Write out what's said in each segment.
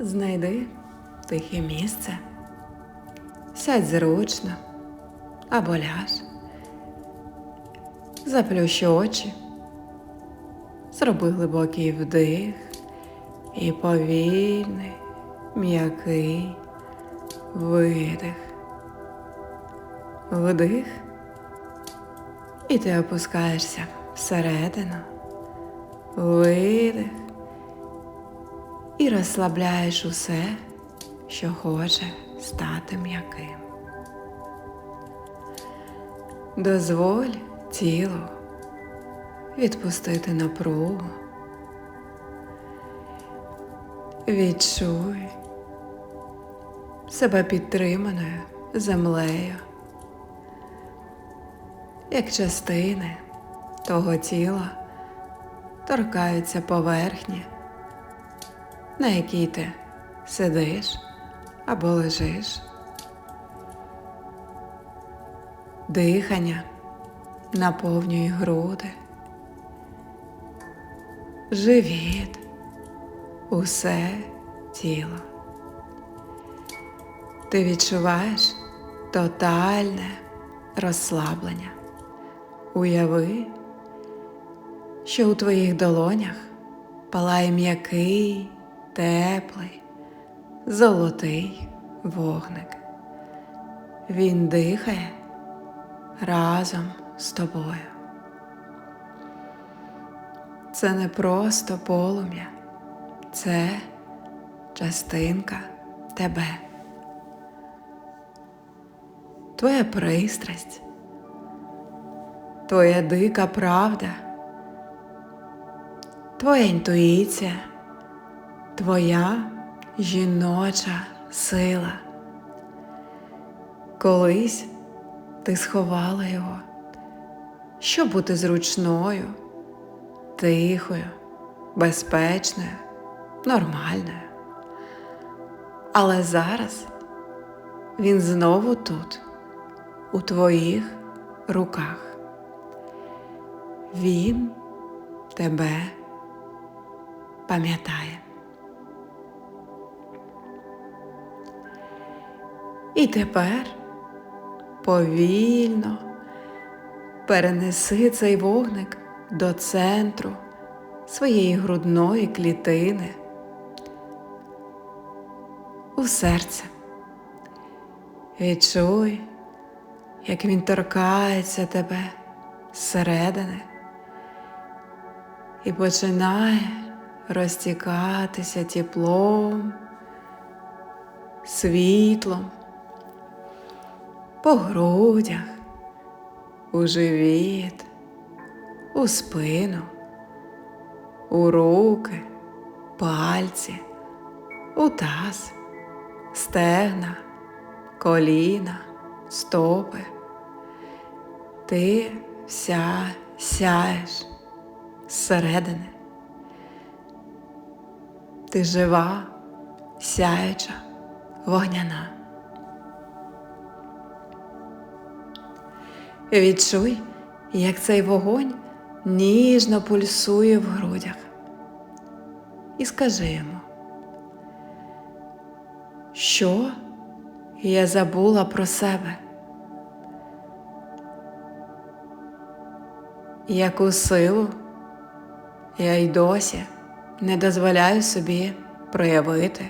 Знайди тихе місце, сядь зручно або ляж, заплющ очі, зроби глибокий вдих і повільний, м'який видих. Вдих, і ти опускаєшся всередину, видих і розслабляєш усе, що хоче стати м'яким. Дозволь тілу відпустити напругу. Відчуй себе підтриманою землею, як частини того тіла торкаються поверхні на якій ти сидиш або лежиш. Дихання наповнює груди, живіт, усе тіло. Ти відчуваєш тотальне розслаблення. Уяви, що у твоїх долонях палає м'який теплий, золотий вогник. Він дихає разом з тобою. Це не просто полум'я, це частинка тебе. Твоя пристрасть, твоя дика правда, твоя інтуїція твоя жіноча сила. Колись ти сховала його, щоб бути зручною, тихою, безпечною, нормальною. Але зараз він знову тут, у твоїх руках. Він тебе пам'ятає. І тепер повільно перенеси цей вогник до центру своєї грудної клітини у серце. Відчуй, як він торкається тебе зсередини і починає розтікатися теплом, світлом по грудях, у живіт, у спину, у руки, пальці, у таз, стегна, коліна, стопи. Ти вся сяєш зсередини. Ти жива, сяюча, вогняна. Відчуй, як цей вогонь ніжно пульсує в грудях. І скажи йому, що я забула про себе, яку силу я й досі не дозволяю собі проявити,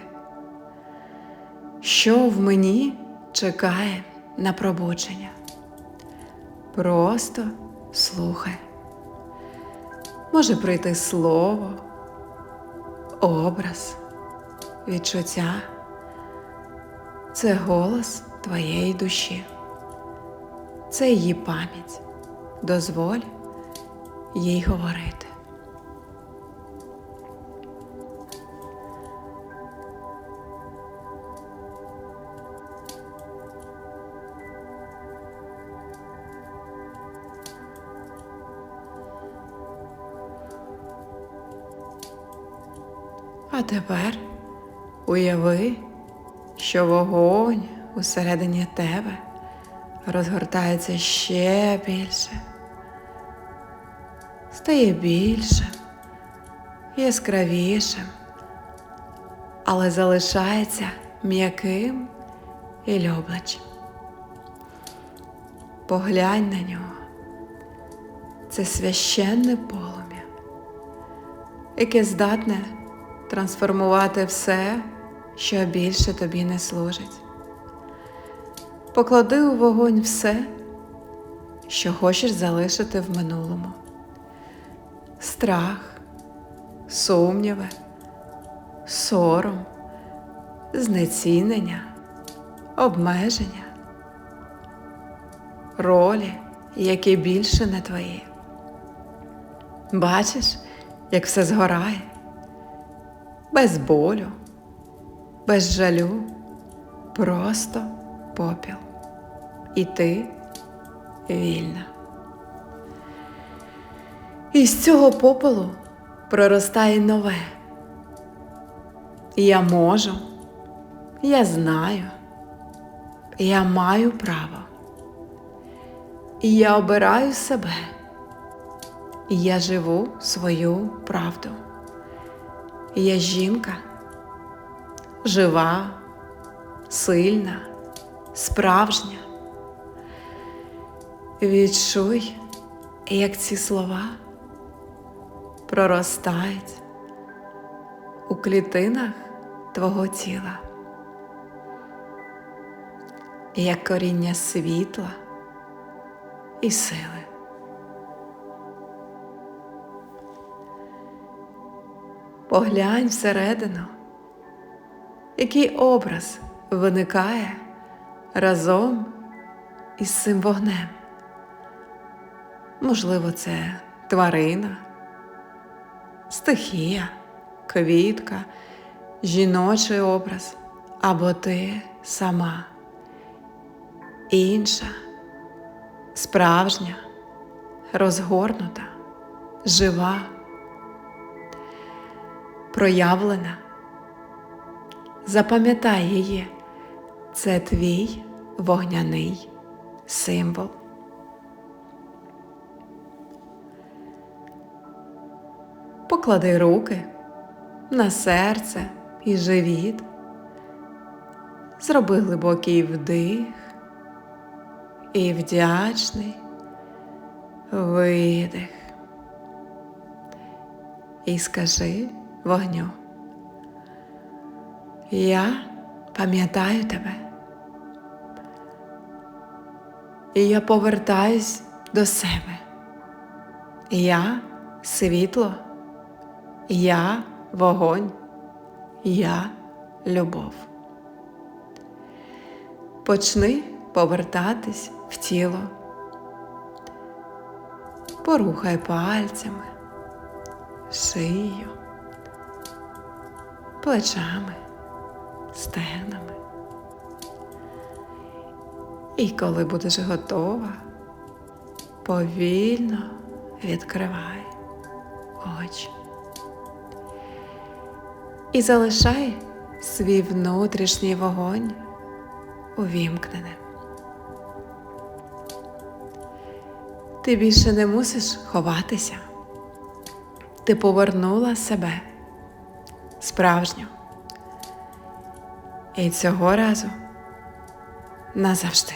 що в мені чекає на пробудження. Просто слухай. Може прийти слово, образ, відчуття. Це голос твоєї душі, це її пам'ять. Дозволь їй говорити. А тепер уяви, що вогонь усередині тебе розгортається ще більше, стає більшим, яскравішим, але залишається м'яким і люблячим. Поглянь на нього. Це священне полум'я, яке здатне трансформувати все, що більше тобі не служить. Поклади у вогонь все, що хочеш залишити в минулому. Страх, сумніви, сором, знецінення, обмеження, ролі, які більше не твої. Бачиш, як все згорає, без болю, без жалю, просто попіл. І ти вільна. І з цього попелу проростає нове. Я можу, я знаю, я маю право. І я обираю себе. І я живу свою правду. Я жінка, жива, сильна, справжня. Відчуй, як ці слова проростають у клітинах твого тіла, як коріння світла і сили. Поглянь всередину, який образ виникає разом із цим вогнем. Можливо, це тварина, стихія, квітка, жіночий образ або ти сама, інша, справжня, розгорнута, жива, проявлена. Запам'ятай її, це твій вогняний символ. Поклади руки на серце і живіт. Зроби глибокий вдих і вдячний видих. І скажи вогню. Я пам'ятаю тебе. І я повертаюсь до себе. Я світло. Я вогонь, я любов. Почни повертатись в тіло. Порухай пальцями, шию, плечами, стегнами. І коли будеш готова, повільно відкривай очі і залишай свій внутрішній вогонь увімкненим. Ти більше не мусиш ховатися. Ти повернула себе справжню. І цього разу назавжди.